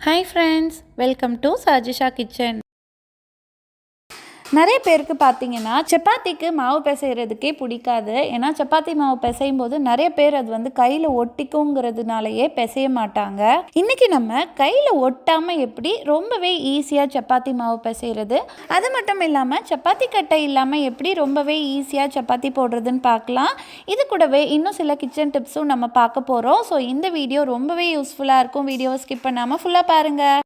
Hi friends welcome to Sajisha kitchen நிறைய பேருக்கு பார்த்தீங்கன்னா சப்பாத்திக்கு மாவு பிசைகிறதுக்கே பிடிக்காது. ஏன்னா சப்பாத்தி மாவு பிசையும் போது நிறைய பேர் அது வந்து கையில் ஒட்டிக்குங்கிறதுனாலயே பிசைய மாட்டாங்க. இன்னைக்கு நம்ம கையில் ஒட்டாமல் எப்படி ரொம்பவே ஈஸியாக சப்பாத்தி மாவு பிசைகிறது அது மட்டும் இல்லாமல் சப்பாத்தி கட்டை இல்லாமல் எப்படி ரொம்பவே ஈஸியாக சப்பாத்தி போடுறதுன்னு பார்க்கலாம். இது கூடவே இன்னும் சில கிச்சன் டிப்ஸும் நம்ம பார்க்க போகிறோம் ஸோ இந்த வீடியோ ரொம்பவே யூஸ்ஃபுல்லாக இருக்கும். வீடியோவை ஸ்கிப் பண்ணாமல் ஃபுல்லாக பாருங்கள்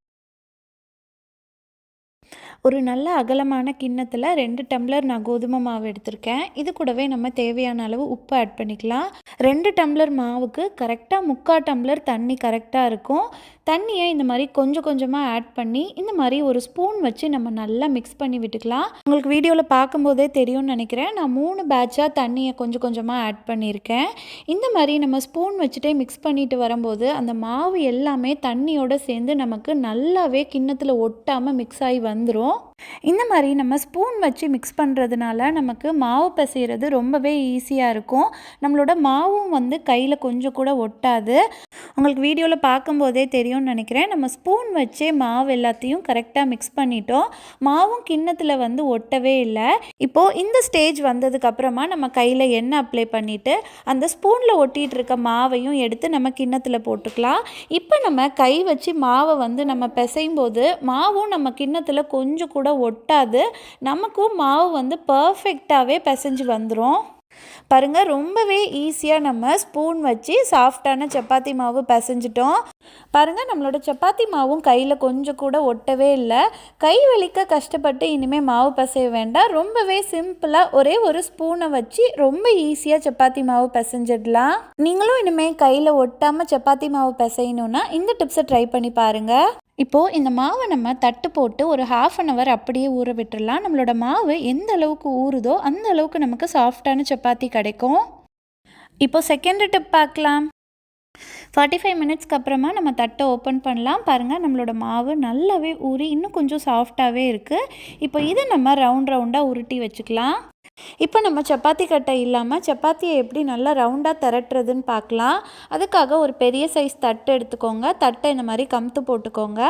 ஒரு நல்ல அகலமான கிண்ணத்தில் ரெண்டு டம்ளர் நான் கோதுமை மாவு எடுத்திருக்கேன். இது கூடவே நம்ம தேவையான அளவு உப்பு ஆட் பண்ணிக்கலாம். ரெண்டு டம்ளர் மாவுக்கு கரெக்டாக முக்கால் டம்ளர் தண்ணி கரெக்டாக இருக்கும். தண்ணியை இந்த மாதிரி கொஞ்சம் கொஞ்சமாக ஆட் பண்ணி இந்த மாதிரி ஒரு ஸ்பூன் வச்சு நம்ம நல்லா மிக்ஸ் பண்ணி விட்டுக்கலாம். உங்களுக்கு வீடியோவில் பார்க்கும்போதே தெரியும்னு நினைக்கிறேன். நான் மூணு பேட்சாக தண்ணியை கொஞ்சம் கொஞ்சமாக ஆட் பண்ணியிருக்கேன். இந்த மாதிரி நம்ம ஸ்பூன் வச்சுட்டே மிக்ஸ் பண்ணிட்டு வரும்போது அந்த மாவு எல்லாமே தண்ணியோடு சேர்ந்து நமக்கு நல்லாவே கிண்ணத்தில் ஒட்டாமல் மிக்ஸ் ஆகி வந்துடும் இந்த மாதிரி நம்ம ஸ்பூன் வச்சு மிக்ஸ் பண்ணுறதுனால நமக்கு மாவு பிசைகிறது ரொம்பவே ஈஸியாக இருக்கும். நம்மளோட மாவும் வந்து கையில் கொஞ்சம் கூட ஒட்டாது. உங்களுக்கு வீடியோவில் பார்க்கும்போதே தெரியும்னு நினைக்கிறேன். நம்ம ஸ்பூன் வச்சே மாவு எல்லாத்தையும் கரெக்டாக மிக்ஸ் பண்ணிட்டோம். மாவும் கிண்ணத்தில் வந்து ஒட்டவே இல்லை. இப்போது இந்த ஸ்டேஜ் வந்ததுக்கப்புறமா நம்ம கையில் எண்ணெய் அப்ளை பண்ணிவிட்டு அந்த ஸ்பூனில் ஒட்டிகிட்டு இருக்க மாவையும் எடுத்து நம்ம கிண்ணத்தில் போட்டுக்கலாம். இப்போ நம்ம கை வச்சு மாவை வந்து நம்ம பிசையும் போது மாவும் நம்ம கிண்ணத்தில் கொஞ்சம் கூட ஒட்டாது. நமக்கும் மாவு வந்து பர்ஃபெக்டாகவே பிசைஞ்சு வந்துடும் பாருங்கள் ரொம்பவே ஈஸியாக நம்ம ஸ்பூன் வச்சு சாஃப்டான சப்பாத்தி மாவு பிசைஞ்சிட்டோம். பாருங்கள் நம்மளோட சப்பாத்தி மாவும் கையில் கொஞ்சம் கூட ஒட்டவே இல்லை. கை வலிக்க கஷ்டப்பட்டு இனிமேல் மாவு பிசைய வேண்டாம். ரொம்பவே சிம்பிளாக ஒரே ஒரு ஸ்பூனை வச்சு ரொம்ப ஈஸியாக சப்பாத்தி மாவு பிசைஞ்சிடலாம். நீங்களும் இனிமேல் கையில் ஒட்டாமல் சப்பாத்தி மாவு பிசையணுன்னா இந்த டிப்ஸை ட்ரை பண்ணி பாருங்கள் இப்போது இந்த மாவை நம்ம தட்டு போட்டு ஒரு ஹாஃப் அன் ஹவர் அப்படியே ஊற விட்டுறலாம். நம்மளோட மாவு எந்த அளவுக்கு ஊறுதோ அந்த அளவுக்கு நமக்கு சாஃப்டான சப்பாத்தி கிடைக்கும். இப்போ செகண்ட் டிப் பார்க்கலாம். ஃபார்ட்டி ஃபைவ் மினிட்ஸ்க்கு அப்புறமா நம்ம தட்டை ஓப்பன் பண்ணலாம். பாருங்கள் நம்மளோட மாவு நல்லாவே ஊறி இன்னும் கொஞ்சம் சாஃப்டாகவே இருக்குது இப்போ இதை நம்ம ரவுண்ட் ரவுண்டாக உருட்டி வச்சுக்கலாம். இப்போ நம்ம சப்பாத்தி கட்டை இல்லாமல் சப்பாத்தியை எப்படி நல்லா ரவுண்டாக திரட்டுறதுன்னு பார்க்கலாம். அதுக்காக ஒரு பெரிய சைஸ் தட்டு எடுத்துக்கோங்க. தட்டை இந்த மாதிரி கமுத்து போட்டுக்கோங்க.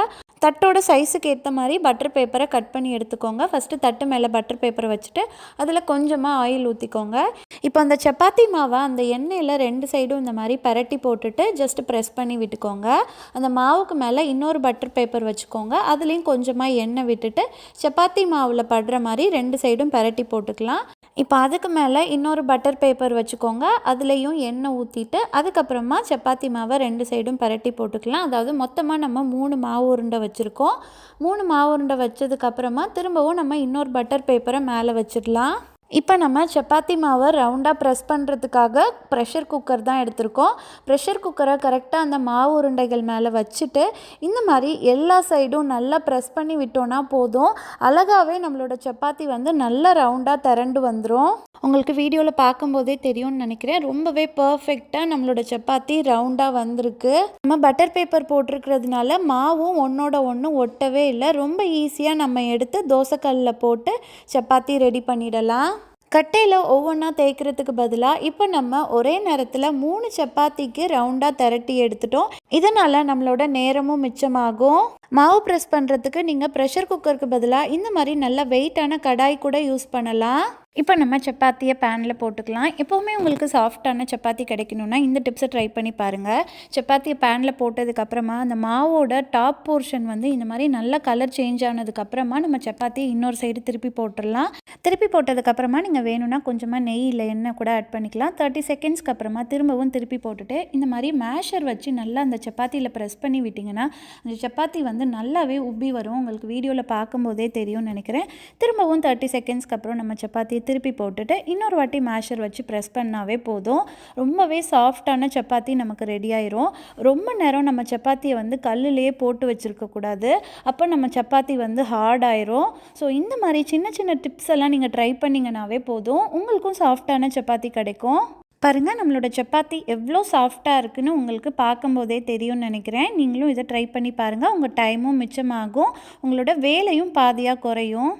தட்டோட சைஸுக்கு ஏற்ற மாதிரி பட்டர் பேப்பரை கட் பண்ணி எடுத்துக்கோங்க. ஃபஸ்ட்டு தட்டு மேலே பட்டர் பேப்பரை வச்சுட்டு அதில் கொஞ்சமாக ஆயில் ஊற்றிக்கோங்க இப்போ அந்த சப்பாத்தி மாவை அந்த எண்ணெயில் ரெண்டு சைடும் இந்த மாதிரி பரட்டி போட்டுட்டு ஜஸ்ட் ப்ரெஸ் பண்ணி விட்டுக்கோங்க. அந்த மாவுக்கு மேலே இன்னொரு பட்டர் பேப்பர் வச்சுக்கோங்க. அதுலேயும் கொஞ்சமாக எண்ணெய் விட்டுட்டு சப்பாத்தி மாவில் படுற மாதிரி ரெண்டு சைடும் பரட்டி போட்டுக்கலாம். இப்போ அதுக்கு மேலே இன்னொரு பட்டர் பேப்பர் வச்சுக்கோங்க. அதுலேயும் எண்ணெய் ஊற்றிட்டு அதுக்கப்புறமா சப்பாத்தி மாவை ரெண்டு சைடும் பரட்டி போட்டுக்கலாம். அதாவது மொத்தமாக நம்ம மூணு மாவு உருண்டை வச்சுருக்கோம். மூணு மாவு உருண்டை வச்சதுக்கப்புறமா திரும்பவும் நம்ம இன்னொரு பட்டர் பேப்பரை மேலே வச்சிடலாம். இப்போ நம்ம சப்பாத்தி மாவை ரவுண்டாக ப்ரெஸ் பண்ணுறதுக்காக ப்ரெஷர் குக்கர் தான் எடுத்திருக்கோம். ப்ரெஷர் குக்கரை கரெக்டாக அந்த மாவு உருண்டைகள் மேலே வச்சுட்டு இந்த மாதிரி எல்லா சைடும் நல்லா ப்ரெஸ் பண்ணி விட்டோன்னா போதும். அழகாகவே நம்மளோட சப்பாத்தி வந்து நல்லா ரவுண்டாக திரண்டு வந்துடும் உங்களுக்கு வீடியோவில் பார்க்கும்போதே தெரியும்னு நினைக்கிறேன். ரொம்பவே பர்ஃபெக்டாக நம்மளோட சப்பாத்தி ரவுண்டாக வந்திருக்கு. நம்ம பட்டர் பேப்பர் போட்டிருக்கிறதுனால மாவும் ஒன்றோட ஒன்று ஒட்டவே இல்லை. ரொம்ப ஈஸியாக நம்ம எடுத்து தோசைக்கல்லில் போட்டு சப்பாத்தி ரெடி பண்ணிடலாம். கட்டையில் ஒவ்வொன்றா தேய்க்கிறதுக்கு பதிலாக இப்போ நம்ம ஒரே நேரத்தில் மூணு சப்பாத்திக்கு ரவுண்டாக திரட்டி எடுத்துட்டோம். இதனால் நம்மளோட நேரமும் மிச்சமாகும். மாவு ப்ரெஸ் பண்ணுறதுக்கு நீங்கள் ப்ரெஷர் குக்கருக்கு பதிலாக இந்த மாதிரி நல்ல வெயிட்டான கடாய் கூட யூஸ் பண்ணலாம். இப்போ நம்ம சப்பாத்தியை பேனில் போட்டுக்கலாம். எப்போவுமே உங்களுக்கு சாஃப்டான சப்பாத்தி கிடைக்கணுன்னா இந்த டிப்ஸை ட்ரை பண்ணி பாருங்கள் சப்பாத்தியை பேனில் போட்டதுக்கப்புறமா அந்த மாவோட டாப் போர்ஷன் வந்து இந்த மாதிரி நல்ல கலர் சேஞ்ச் ஆனதுக்கப்புறமா நம்ம சப்பாத்தியை இன்னொரு சைடு திருப்பி போட்டுடலாம். திருப்பி போட்டதுக்கப்புறமா நீங்கள் வேணும்னா கொஞ்சமாக நெய் இல்லை எண்ணெய் கூட ஆட் பண்ணிக்கலாம். தேர்ட்டி செகண்ட்ஸ்க்கு அப்புறமா திரும்பவும் திருப்பி போட்டுட்டு இந்த மாதிரி மேஷர் வச்சு நல்லா அந்த சப்பாத்தியில் ப்ரெஸ் பண்ணி விட்டிங்கன்னா அந்த சப்பாத்தி வந்து நல்லாவே உப்பி வரும். உங்களுக்கு வீடியோவில் பார்க்கும்போதே தெரியும்னு நினைக்கிறேன். திரும்பவும் தேர்ட்டி செகண்ட்ஸ்க்கு அப்புறம் நம்ம சப்பாத்தியை திருப்பி போட்டுட்டு இன்னொரு வாட்டி மேஷர் வச்சு ப்ரெஸ் பண்ணாவே போதும். ரொம்பவே சாஃப்டான சப்பாத்தி நமக்கு ரெடி ஆயிரும். ரொம்ப நேரம் நம்ம சப்பாத்தியை வந்து கல்லுலேயே போட்டு வச்சுருக்கக்கூடாது அப்போ நம்ம சப்பாத்தி வந்து ஹார்ட் ஆயிரும். ஸோ இந்த மாதிரி சின்ன சின்ன டிப்ஸ் எல்லாம் நீங்கள் ட்ரை பண்ணிங்கனாவே போதும். உங்களுக்கும் சாஃப்டான சப்பாத்தி கிடைக்கும். பாருங்கள் நம்மளோட சப்பாத்தி எவ்வளோ சாஃப்டாக இருக்குன்னு உங்களுக்கு பார்க்கும்போதே தெரியும்னு நினைக்கிறேன். நீங்களும் இதை ட்ரை பண்ணி பாருங்கள் உங்கள் டைமும் மிச்சமாகும். உங்களோட வேலையும் பாதியாக குறையும்.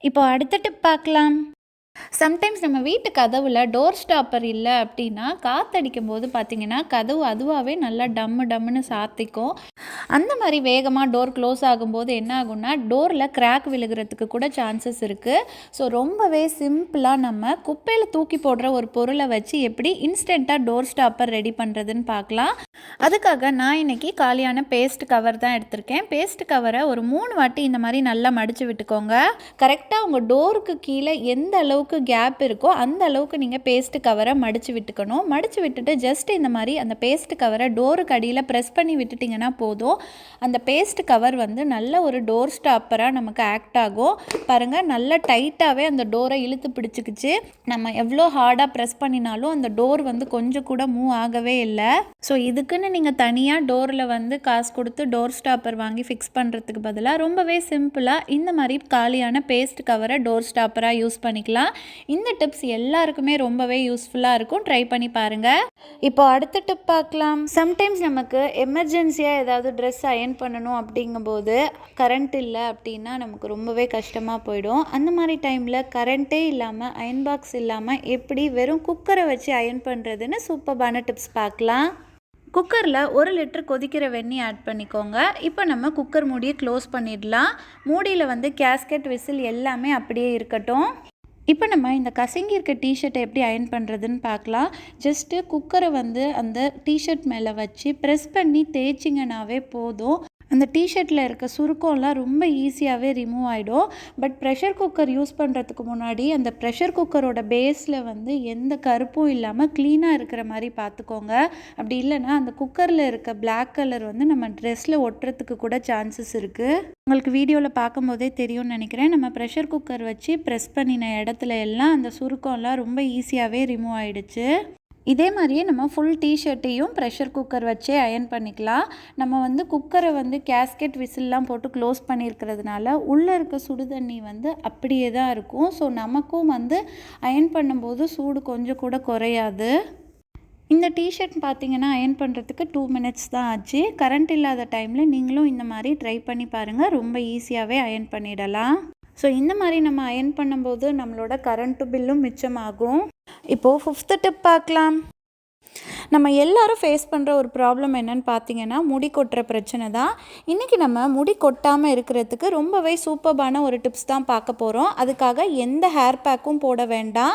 இப்போ அடுத்த டிப் பார்க்கலாம். சம்டைம்ஸ் நம்ம வீட்டு கதவில் டோர் ஸ்டாப்பர் இல்லை அப்படின்னா காற்றடிக்கும் போது பார்த்திங்கன்னா கதவு அதுவாகவே நல்லா டம்மு டம்முன்னு சாத்திக்கும். அந்த மாதிரி வேகமாக டோர் க்ளோஸ் ஆகும்போது என்ன ஆகும்னா டோரில் கிராக் விழுகிறதுக்கு கூட சான்சஸ் இருக்குது ஸோ ரொம்பவே சிம்பிளாக நம்ம குப்பையில் தூக்கி போடுற ஒரு பொருளை வச்சு எப்படி இன்ஸ்டண்ட்டாக டோர் ஸ்டாப்பர் ரெடி பண்ணுறதுன்னு பார்க்கலாம் அதுக்காக நான் இன்னைக்கு காலியான பேஸ்ட் கவர் தான் எடுத்திருக்கேன். பேஸ்ட் கவரை ஒரு மூணு வாட்டி இந்த மாதிரி நல்லா மடித்து விட்டுக்கோங்க. கரெக்டாக உங்கள் டோருக்கு கீழே எந்த அளவுக்கு கேப் இருக்கோ அந்த அளவுக்கு நீங்கள் பேஸ்ட் கவரை மடித்து விட்டுக்கணும். மடித்து விட்டுட்டு ஜஸ்ட் இந்த மாதிரி அந்த பேஸ்ட் கவரை டோருக்கு அடியில் ப்ரெஸ் பண்ணி விட்டுட்டிங்கன்னா போதும். அந்த பேஸ்ட் கவர் வந்து நல்ல ஒரு டோர் ஸ்டாப்பராக நமக்கு ஆக்ட் ஆகும். பாருங்கள் நல்லா டைட்டாகவே அந்த டோரை இழுத்து பிடிச்சிக்கிச்சு. நம்ம எவ்வளோ ஹார்டாக ப்ரெஸ் பண்ணினாலும் அந்த டோர் வந்து கொஞ்சம் கூட மூவ் ஆகவே இல்லை. ஸோ இதுக்குன்னு நீங்கள் தனியாக டோரில் வந்து காசு கொடுத்து டோர் ஸ்டாப்பர் வாங்கி ஃபிக்ஸ் பண்ணுறதுக்கு பதிலாக ரொம்பவே சிம்பிளாக இந்த மாதிரி காலியான பேஸ்ட் கவரை டோர் ஸ்டாப்பராக யூஸ் பண்ணிக்கலாம். இந்த டிப்ஸ் எல்லாருக்குமே ரொம்பவே யூஸ்ஃபுல்லாக இருக்கும். ட்ரை பண்ணி பாருங்கள் இப்போ அடுத்த டிப் பார்க்கலாம். சம்டைம்ஸ் நமக்கு எமர்ஜென்சியாக ஏதாவது ட்ரெஸ் அயன் பண்ணணும் அப்படிங்கும்போது கரண்ட் இல்லை அப்படின்னா நமக்கு ரொம்பவே கஷ்டமாக போயிடும். அந்த மாதிரி டைமில் கரண்ட்டே இல்லாமல் அயன் பாக்ஸ் இல்லாமல் எப்படி வெறும் குக்கரை வச்சு அயன் பண்ணுறதுன்னு சூப்பர்பான டிப்ஸ் பார்க்கலாம். குக்கரில் ஒரு லிட்டர் கொதிக்கிற வெண்ணி ஆட் பண்ணிக்கோங்க. இப்போ நம்ம குக்கர் மூடியை க்ளோஸ் பண்ணிடலாம். மூடியில் வந்து கேஸ்கெட் விசில் எல்லாமே அப்படியே இருக்கட்டும். இப்போ நம்ம இந்த கசங்கி இருக்க டிஷர்ட்டை எப்படி அயன் பண்ணுறதுன்னு பார்க்கலாம். ஜஸ்ட்டு குக்கரை வந்து அந்த டிஷர்ட் மேலே வச்சு ப்ரெஸ் பண்ணி தேய்ச்சிங்கனாவே போதும். அந்த டிஷர்ட்டில் இருக்க சுருக்கம்லாம் ரொம்ப ஈஸியாகவே ரிமூவ் ஆகிடும் பட் ப்ரெஷர் குக்கர் யூஸ் பண்ணுறதுக்கு முன்னாடி அந்த ப்ரெஷர் குக்கரோட பேஸில் வந்து எந்த கருப்பும் இல்லாமல் க்ளீனாக இருக்கிற மாதிரி பார்த்துக்கோங்க. அப்படி இல்லைன்னா அந்த குக்கரில் இருக்க பிளாக் கலர் வந்து நம்ம ட்ரெஸ்ஸில் ஒட்டுறதுக்கு கூட சான்சஸ் இருக்குது உங்களுக்கு வீடியோவில் பார்க்கும்போதே தெரியும்னு நினைக்கிறேன். நம்ம ப்ரெஷர் குக்கர் வச்சு ப்ரெஸ் பண்ணின இடத்துல எல்லாம் அந்த சுருக்கம்லாம் ரொம்ப ஈஸியாகவே ரிமூவ் ஆகிடுச்சு இதே மாதிரியே நம்ம ஃபுல் டிஷர்ட்டையும் ப்ரெஷர் குக்கர் வச்சே அயன் பண்ணிக்கலாம். நம்ம வந்து குக்கரை வந்து கேஸ்கெட் விசில்லாம் போட்டு க்ளோஸ் பண்ணியிருக்கிறதுனால உள்ளே இருக்க சுடு தண்ணி வந்து அப்படியே தான் இருக்கும். ஸோ நமக்கும் வந்து அயன் பண்ணும்போது சூடு கொஞ்சம் கூட குறையாது. இந்த டிஷர்ட் பார்த்தீங்கன்னா அயன் பண்ணுறதுக்கு டூ மினிட்ஸ் தான் ஆச்சு. கரண்ட் இல்லாத டைமில் நீங்களும் இந்த மாதிரி ட்ரை பண்ணி பாருங்கள் ரொம்ப ஈஸியாகவே அயன் பண்ணிடலாம். ஸோ இந்த மாதிரி நம்ம அயன் பண்ணும்போது நம்மளோட கரண்ட்டு பில்லும் மிச்சமாகும். இப்போது ஃபிஃப்த்து டிப் பார்க்கலாம். நம்ம எல்லாரும் ஃபேஸ் பண்ணுற ஒரு ப்ராப்ளம் என்னன்னு பார்த்தீங்கன்னா முடி கொட்டுற பிரச்சனை தான். இன்றைக்கி நம்ம முடி கொட்டாமல் இருக்கிறதுக்கு ரொம்பவே சூப்பர்பான ஒரு டிப்ஸ் தான் பார்க்க போகிறோம் அதுக்காக எந்த ஹேர் பேக்கும் போட வேண்டாம்.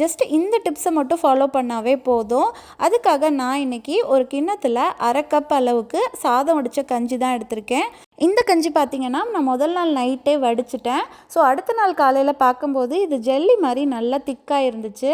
ஜஸ்ட் இந்த டிப்ஸை மட்டும் ஃபாலோ பண்ணாவே போதும். அதுக்காக நான் இன்றைக்கி ஒரு கிண்ணத்தில் அரை கப் அளவுக்கு சாதம் வடித்த கஞ்சி தான் எடுத்திருக்கேன். இந்த கஞ்சி பார்த்தீங்கன்னா நான் முதல் நாள் நைட்டே வடிச்சிட்டேன். ஸோ அடுத்த நாள் காலையில் பார்க்கும்போது இது ஜெல்லி மாதிரி நல்லா திக்காக இருந்துச்சு.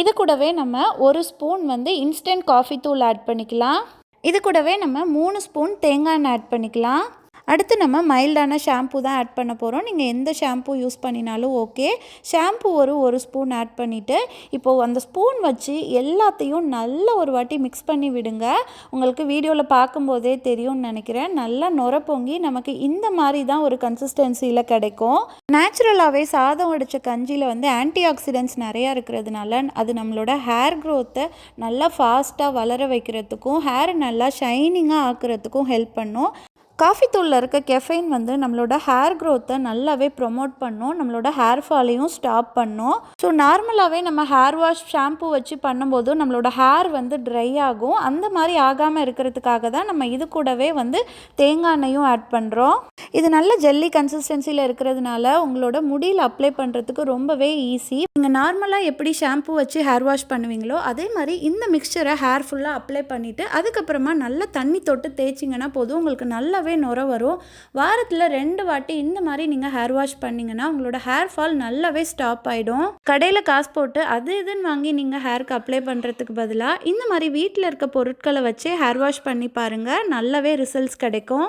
இது கூடவே நம்ம ஒரு ஸ்பூன் வந்து இன்ஸ்டன்ட் காஃபி தூள் ஆட் பண்ணிக்கலாம். இது கூடவே நம்ம மூணு ஸ்பூன் தேங்காய் எண்ணெய் ஆட் பண்ணிக்கலாம். அடுத்து நம்ம மைல்டான ஷாம்பு தான் ஆட் பண்ண போகிறோம் நீங்கள் எந்த ஷாம்பு யூஸ் பண்ணினாலும் ஓகே. ஷாம்பு ஒரு ஒரு ஸ்பூன் ஆட் பண்ணிவிட்டு இப்போது அந்த ஸ்பூன் வச்சு எல்லாத்தையும் நல்ல ஒரு வாட்டி மிக்ஸ் பண்ணி விடுங்க. உங்களுக்கு வீடியோவில் பார்க்கும்போதே தெரியும்னு நினைக்கிறேன். நல்லா நுர பொங்கி நமக்கு இந்த மாதிரி தான் ஒரு கன்சிஸ்டன்சியில் கிடைக்கும். நேச்சுரலாகவே சாதம் அடித்த கஞ்சியில் வந்து ஆன்டி ஆக்சிடென்ட்ஸ் நிறையா இருக்கிறதுனால அது நம்மளோட ஹேர் க்ரோத்தை நல்லா ஃபாஸ்ட்டாக வளர வைக்கிறதுக்கும் ஹேர் நல்லா ஷைனிங்காக ஆக்குறதுக்கும் ஹெல்ப் பண்ணும். காஃபி தூளில் இருக்க கெஃபைன் வந்து நம்மளோட ஹேர் க்ரோத்தை நல்லாவே ப்ரொமோட் பண்ணும். நம்மளோட ஹேர் ஃபாலையும் ஸ்டாப் பண்ணும். ஸோ நார்மலாகவே நம்ம ஹேர் வாஷ் ஷாம்பு வச்சு பண்ணும்போது நம்மளோட ஹேர் வந்து ட்ரை ஆகும். அந்த மாதிரி ஆகாமல் இருக்கிறதுக்காக தான் நம்ம இது கூடவே வந்து தேங்காய் எண்ணெயும் ஆட் பண்ணுறோம் இது நல்ல ஜெல்லி கன்சிஸ்டன்சியில் இருக்கிறதுனால உங்களோட முடியில் அப்ளை பண்ணுறதுக்கு ரொம்பவே ஈஸி நீங்கள் நார்மலாக எப்படி ஷாம்பு வச்சு ஹேர் வாஷ் பண்ணுவீங்களோ அதே மாதிரி இந்த மிக்சரை ஹேர் ஃபுல்லாக அப்ளை பண்ணிவிட்டு அதுக்கப்புறமா நல்லா தண்ணி தொட்டு தேய்ச்சிங்கன்னா போதும். உங்களுக்கு நல்லாவே நுர வரும். வாரத்தில் ரெண்டு வாட்டி இந்த மாதிரி நீங்கள் ஹேர் வாஷ் பண்ணிங்கன்னா உங்களோட ஹேர் ஃபால் நல்லாவே ஸ்டாப் ஆகிடும் கடையில் காசு போட்டு அது இதுன்னு வாங்கி நீங்கள் ஹேருக்கு அப்ளை பண்ணுறதுக்கு பதிலாக இந்த மாதிரி வீட்டில் இருக்க பொருட்களை வச்சே ஹேர் வாஷ் பண்ணி பாருங்கள் நல்லாவே ரிசல்ட்ஸ் கிடைக்கும்.